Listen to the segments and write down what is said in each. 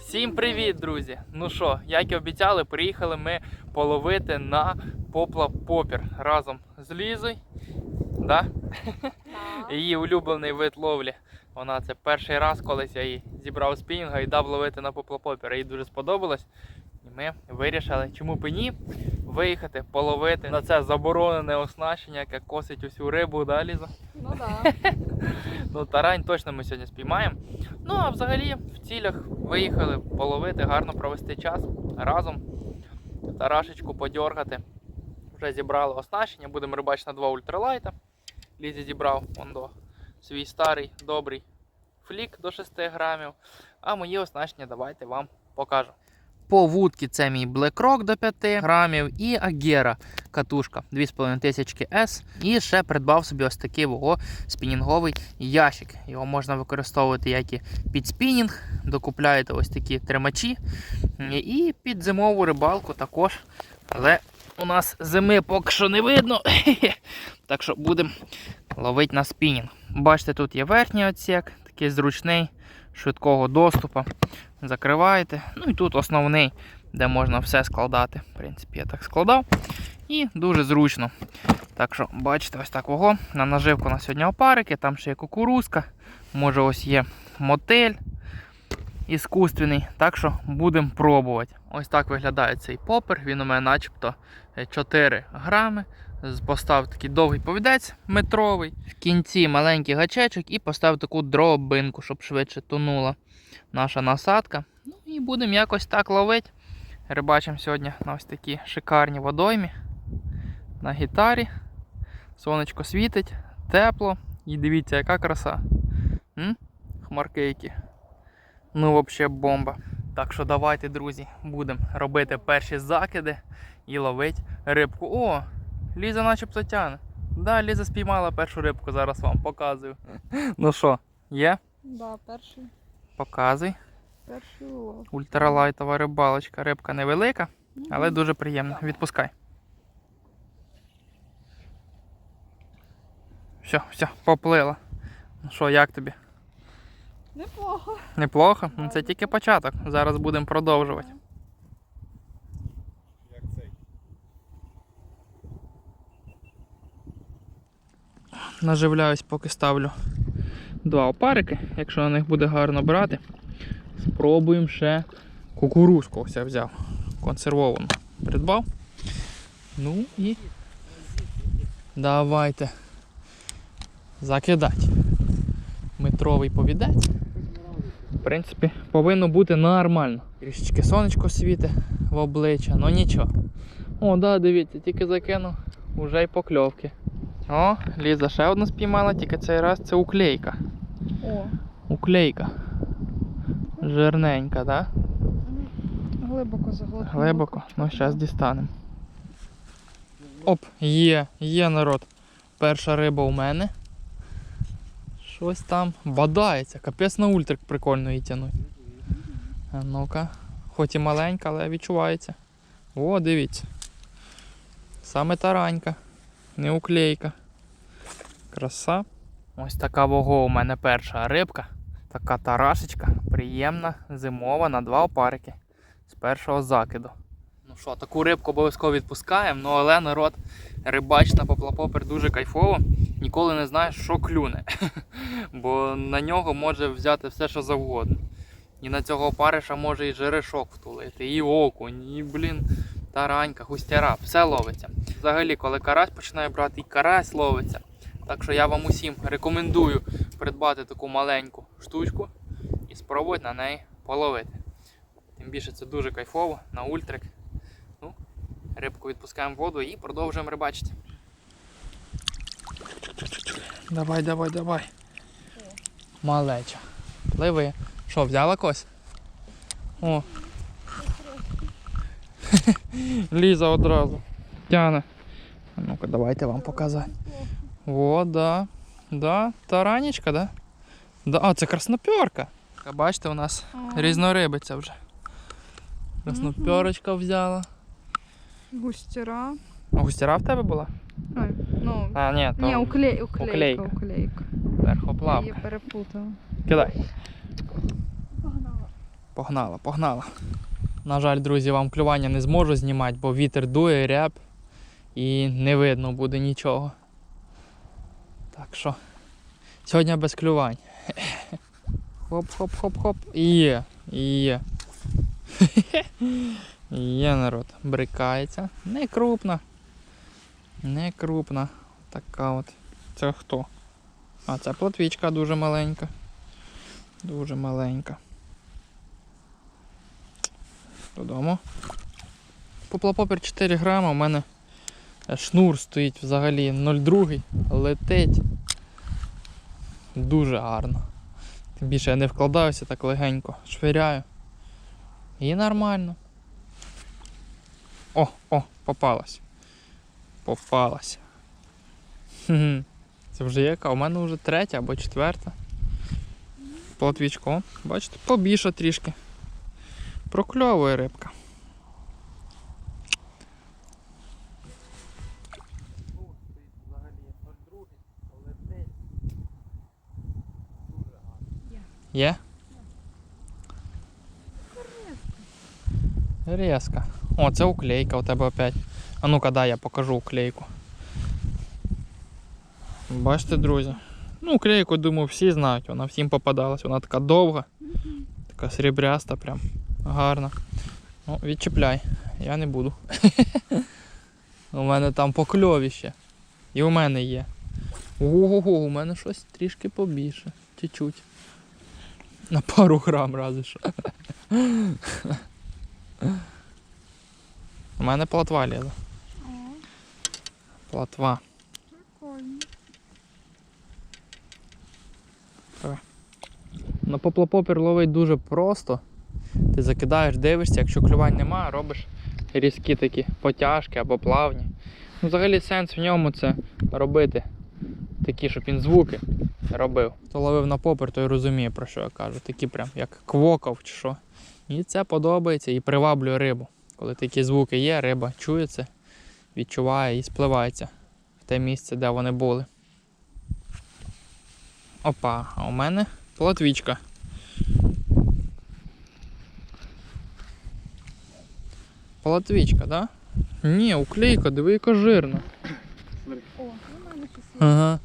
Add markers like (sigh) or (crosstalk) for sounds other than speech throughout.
Всім привіт, друзі! Ну що, як і обіцяли, приїхали ми половити на попла-попір разом з Лізою. Да? Її улюблений вид ловлі. Вона це перший раз, колись я її зібрав спінінга і дав ловити на попла-попір. Їй дуже сподобалось. І ми вирішили, чому б і ні виїхати, половити на це заборонене оснащення, яке косить усю рибу, да, Ліза? Ну да. (laughs) Ну, тарань точно ми сьогодні спіймаємо. Ну, а взагалі в цілях виїхали половити, гарно провести час разом, тарашечку подьоргати. Вже зібрали оснащення, будемо рибачити на два ультралайта. Лізі зібрав вон до свій старий добрий флік до 6 грамів. А мої оснащення давайте вам покажу. По вудці це мій Black Rock до 5 грамів і Агера катушка 2500 S. І ще придбав собі ось такий ого спінінговий ящик. Його можна використовувати як і під спінінг, докупляєте ось такі тримачі. І під зимову рибалку також. Але у нас зими поки що не видно. (laughs) Так що будемо ловити на спінінг. Бачите, тут є верхній отсек, такий зручний, швидкого доступу. Закриваєте. Ну і тут основний, де можна все складати. В принципі, я так складав. І дуже зручно. Так що, бачите, ось так ого. На наживку на сьогодні опарики, там ще є кукурузка, може ось є мотель іскусственний. Так що будемо пробувати. Ось так виглядає цей попер. Він у мене начебто е, 4 грами. З- Постав такий довгий повідець метровий. В кінці маленький гачечок і постав таку дробинку, щоб швидше тонула наша насадка. Ну і будемо якось так ловити. Рибачимо сьогодні на ось такі шикарні водоймі. На гітарі. Сонечко світить, тепло. І дивіться, яка краса. М? Хмарки які. Ну, взагалі бомба. Так що давайте, друзі, будемо робити перші закиди і ловити рибку. О! Ліза начебто тяне. Да, Ліза спіймала першу рибку, зараз вам показую. Ну що, є? Да, перший. Показуй. Перший улов. Ультралайтова рибалочка. Рибка невелика, але дуже приємна. Відпускай. Все, все, поплила. Ну що, як тобі? Неплохо. Неплохо? Ну це тільки початок. Зараз будемо продовжувати. Наживляюсь, поки ставлю два опарики. Якщо на них буде гарно брати, спробуємо ще кукурузку. Ось я взяв. Консервовану. Придбав. Ну і давайте закидати. Метровий повідець. В принципі, повинно бути нормально. Трішечки сонечко світить в обличчя, ну нічого. О, да, дивіться, тільки закинув, уже й покльовки. О, Ліза ще одну спіймала, тільки цей раз це уклейка. О, Уклейка. Жирненька, да? глибоко заглотнула. Глибоко. Ну, зараз дістанемо. Оп, є, є народ. Перша риба у мене. Щось там бадається. Капець на ультрик прикольно її тянуть. А ну-ка. Хоч і маленька, але відчувається. О, дивіться. Саме таранька. Не уклейка. Краса. Ось така вого у мене перша рибка. Така тарашечка. Приємна, зимова на два опарики з першого закиду. Ну що, таку рибку обов'язково відпускаємо, ну але народ рибач на поплапопер дуже кайфово. Ніколи не знаєш, що клюне. (laughs) Бо на нього може взяти все, що завгодно. І на цього опариша може і жерешок втулити, і окунь, і, блін, таранька, густяра, все ловиться. Взагалі, коли карась починає брати, і карась ловиться. Так що я вам усім рекомендую придбати таку маленьку штучку і спробувати на неї половити. Тим більше це дуже кайфово на ультрик. Ну, рибку відпускаємо в воду і продовжуємо рибачити. Давай, давай, давай. Малеча. Пливи. Що, взяла кось? О. (laughs) Ліза одразу. Тяне. Ну-ка, давайте вам показати. О, да. Да, таранечка, да? Да, а, це красноперка. Бачите, у нас різнорибиця вже. Красноперочка взяла. Густера. А густяра в тебе була? Ой, ну, А, ні, то ні, уклей, уклейка, уклейка. верхоплавка. її перепутала. Кидай. Погнала. Погнала, погнала. На жаль, друзі, вам клювання не зможу знімати, бо вітер дує, ряб і не видно буде нічого. Так що, сьогодні без клювань. (laughs) Хоп-хоп-хоп-хоп. Є, є. (laughs) Є народ. Брикається. Не крупна. Не крупна. Така от. Це хто? А, це плотвічка дуже маленька. Дуже маленька. Додому. Поплапопір 4 грама, у мене шнур стоїть взагалі 0,2, летить. Дуже гарно. Тим більше я не вкладаюся так легенько, швиряю. І нормально. О, о, попалась. Попалась. Це вже яка? У мене вже третя або четверта. Платвічко. Бачите, побільше трішки. Прокльовує рибка. Є? Резка. О, це уклейка у тебе опять. А ну-ка, дай я покажу уклейку. Бачите, друзі? Ну, уклейку, думаю, всі знають, вона всім попадалась. Вона така довга, така срібряста, прям гарна. Ну, відчіпляй, я не буду. (laughs) у мене там покльовіще. І у мене є. Ого, у мене щось трішки побільше. Чуть-чуть. На пару грам разве що. У мене платва лізе. Платва. На поплопопір ловить дуже просто. Ти закидаєш, дивишся, якщо клювань немає, робиш різкі такі потяжки або плавні. Ну, взагалі сенс в ньому це робити такі, щоб він звуки робив. Хто ловив на попер, той розуміє, про що я кажу. Такі прям як квокав чи що. І це подобається і приваблює рибу. Коли такі звуки є, риба чує це, відчуває і спливається в те місце, де вони були. Опа, а у мене платвічка. Платвічка, да? Ні, уклейка, диви, яка жирна. О, ну. Ага.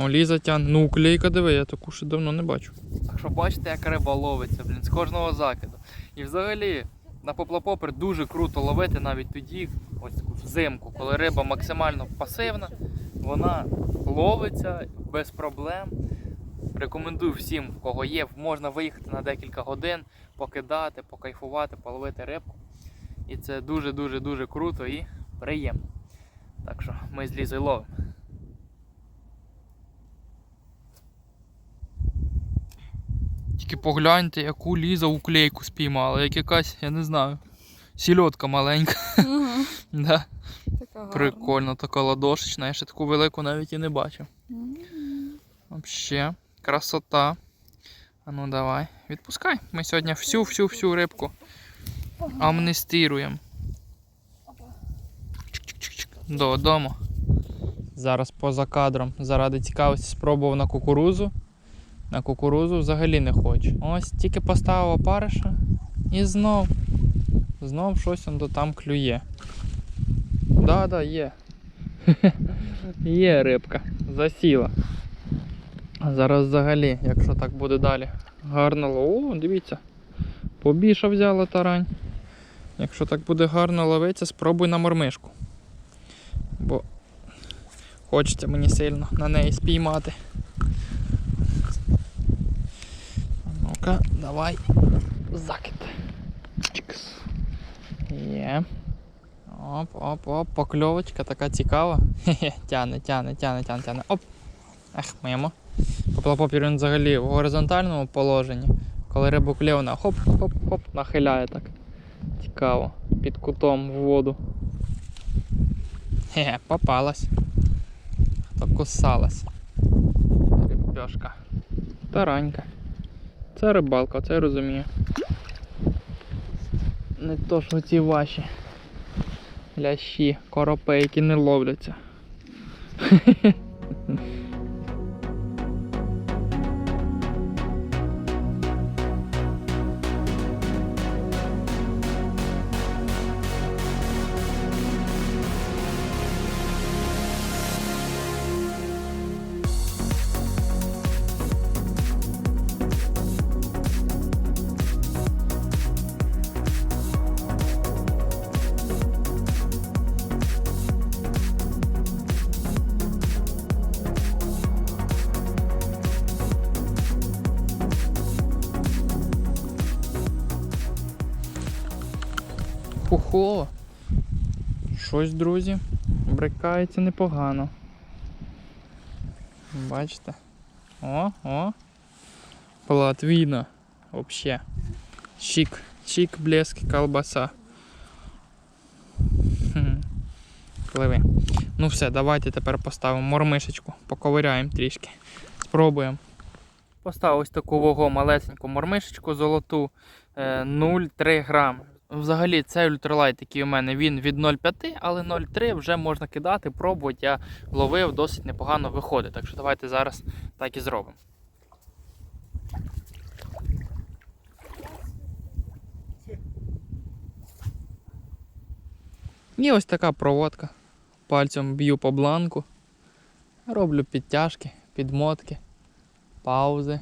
О, Ліза тягне. Ну, уклейка, диви, я таку ще давно не бачу. Так що бачите, як риба ловиться, блін, з кожного закиду. І взагалі на поплапопер дуже круто ловити навіть тоді, ось взимку, коли риба максимально пасивна, вона ловиться без проблем. Рекомендую всім, в кого є, можна виїхати на декілька годин, покидати, покайфувати, половити рибку. І це дуже-дуже дуже круто і приємно. Так що ми з Лізою ловимо. Тільки погляньте, яку Ліза уклейку спіймала, як якась, я не знаю, сільотка маленька. Ага, (laughs) Да. така. Прикольно, така ладошечна, я ще таку велику навіть і не бачив. М. Вообще, красота. А ну давай, відпускай. Ми сьогодні всю-всю-всю рибку амнестируємо. Додому. Зараз поза кадром, заради цікавості, спробував на кукурузу. На кукурузу взагалі не хочу. Ось тільки поставив опариша і знов. Знов щось он до там клює. Да, да, є. (laughs) Є рибка. Засіла. Зараз взагалі, якщо так буде далі. Гарно лов. О, дивіться. Побільше взяла тарань. Якщо так буде гарно ловитися, спробуй на мормишку. Бо хочеться мені сильно на неї спіймати. А Ну-ка, давай. Закид. Чикс. Є. Оп, оп, оп, покльовочка така цікава. Хе-хе, тяне, тяне, тяне, тяне, тяне. Оп. Ех, мимо. Поплапопір він взагалі в горизонтальному положенні. Коли рибу клює, хоп-хоп-хоп нахиляє так. Цікаво. Під кутом в воду. Хе, попалась. Хто кусалась. Рибешка. Таранька. Це рибалка, це я розумію. Не то, що ці ваші лящі, коропейки не ловляться. (laughs) Хо-хо-хо. Щось, друзі, брикається непогано. Бачите? О, о. Платвіна. Вообще. Чик, чик, блеск, колбаса. Хм. Пливи. Ну все, давайте тепер поставимо мормишечку, поковиряємо трішки. Спробуємо. Поставив ось таку вагу малесеньку мормишечку золоту е, 0,3 грами. Взагалі, цей ультралайт, який у мене, він від 0,5, але 0,3 вже можна кидати, пробувати. Я ловив, досить непогано виходить. Так що давайте зараз так і зробимо. І ось така проводка. Пальцем б'ю по бланку. Роблю підтяжки, підмотки, паузи.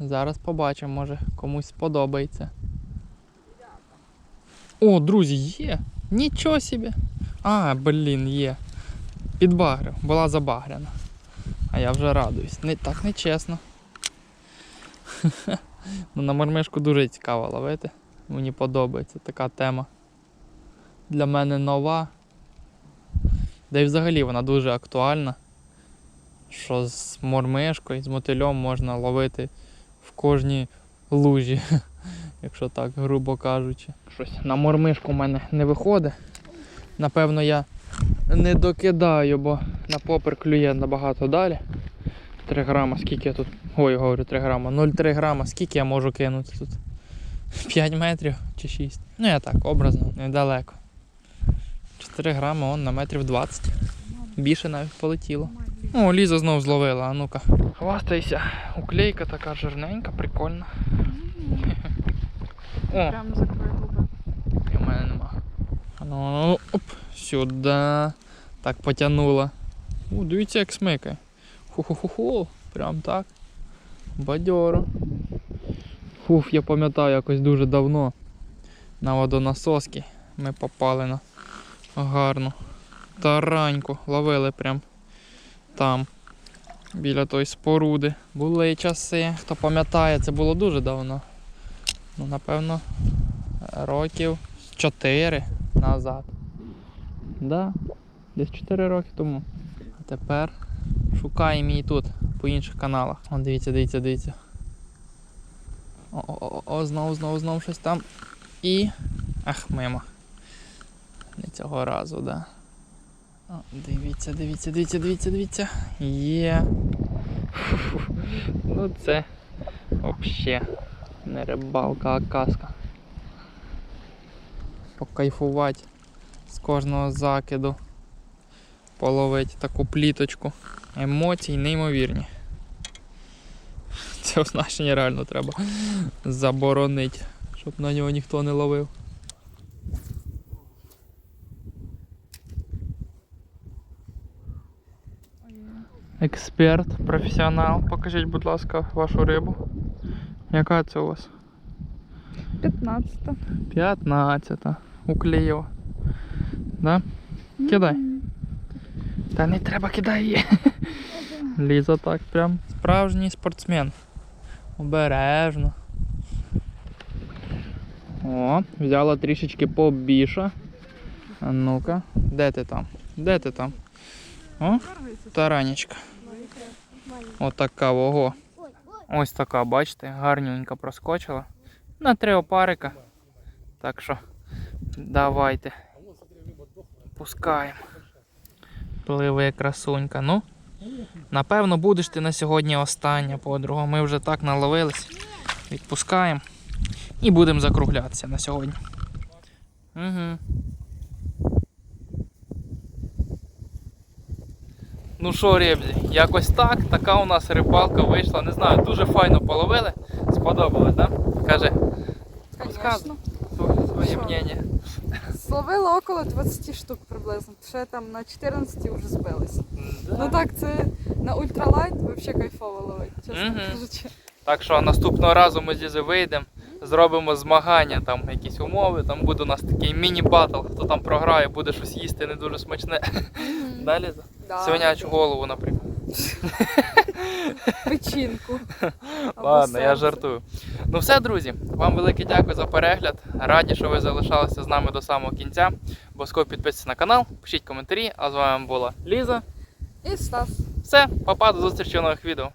Зараз побачимо, може комусь сподобається. О, друзі, є! Нічого собі! А, блін, є. Підбагрив, була забагряна. А я вже радуюсь. Не так нечесно. (laughs) Ну, на мармишку дуже цікаво ловити. Мені подобається така тема. Для мене нова. Да й взагалі вона дуже актуальна. Що з мормишкою, з мотильом можна ловити в кожній лужі, (laughs) якщо так, грубо кажучи. Щось на мормишку в мене не виходить. Напевно, я не докидаю, бо на попер клює набагато далі. 3 грама, скільки я тут. Ой, говорю 3 грама. 0,3 грама, скільки я можу кинути тут? 5 метрів чи 6. Ну я так, образно, недалеко. 4 грами он на метрів 20. Більше навіть полетіло. О, Ліза знов зловила, а ну-ка. Хвастайся. Уклейка така жирненька, прикольна. О, Прям закрой губи. і в мене нема. Ну, ну, оп, сюди. Так потягнула. О, дивіться, як смикає. Ху-ху-ху-ху. Прям так. Бадьоро. Фуф, я пам'ятаю якось дуже давно. На водонасоски ми попали на гарну тараньку. Ловили прям там. Біля тої споруди. Були часи. Хто пам'ятає, це було дуже давно. Ну, напевно, років 4 назад. Да, десь 4 роки тому. А тепер шукаємо її тут, по інших каналах. О, дивіться, дивіться, дивіться. О, о, о, знову, знову, знову щось там. І. Ах, мимо. Не цього разу, да. О, дивіться, дивіться, дивіться, дивіться, дивіться. Є. Ну це взагалі не рибалка, а казка. Покайфувати з кожного закиду. Половити таку пліточку. Емоції неймовірні. Це оснащення реально треба заборонити, щоб на нього ніхто не ловив. Експерт, професіонал. Покажіть, будь ласка, вашу рибу. Яка це у вас? 15. 15. Уклеїла. Да? Кидай. Та не треба кидай її. Ліза так прям справжній спортсмен. Обережно. О, взяла трішечки побільше. А ну-ка, де ти там? Де ти там? О, таранечка. Отака, ого. Ось така, бачите, гарненько проскочила. На три опарика. Так що давайте. Пускаємо. Пливе красунька. Ну, напевно, будеш ти на сьогодні остання подруга. Ми вже так наловились. Відпускаємо. І будемо закруглятися на сьогодні. Угу. Ну що, ребзі, якось так. Така у нас рибалка вийшла. Не знаю, дуже файно половили. Сподобалось, так? Да? Каже Звісно. своє Що? мнення. Зловила около 20 штук приблизно. Ще там на 14 вже збились. Ну так, це на ультралайт взагалі кайфово ловить, чесно Мгм. кажучи. Так що наступного разу ми з вийдемо, зробимо змагання, там якісь умови, там буде у нас такий міні-батл, хто там програє, буде щось їсти не дуже смачне. Да, Ліза? Да. Свинячу голову, наприклад. (laughs) печінку. Ладно, я жартую. Ну все, друзі, вам велике дякую за перегляд. Раді, що ви залишалися з нами до самого кінця. Обов'язково підписуйтесь на канал, пишіть коментарі. А з вами була Ліза. І Стас. Все, папа, до зустрічі в нових відео.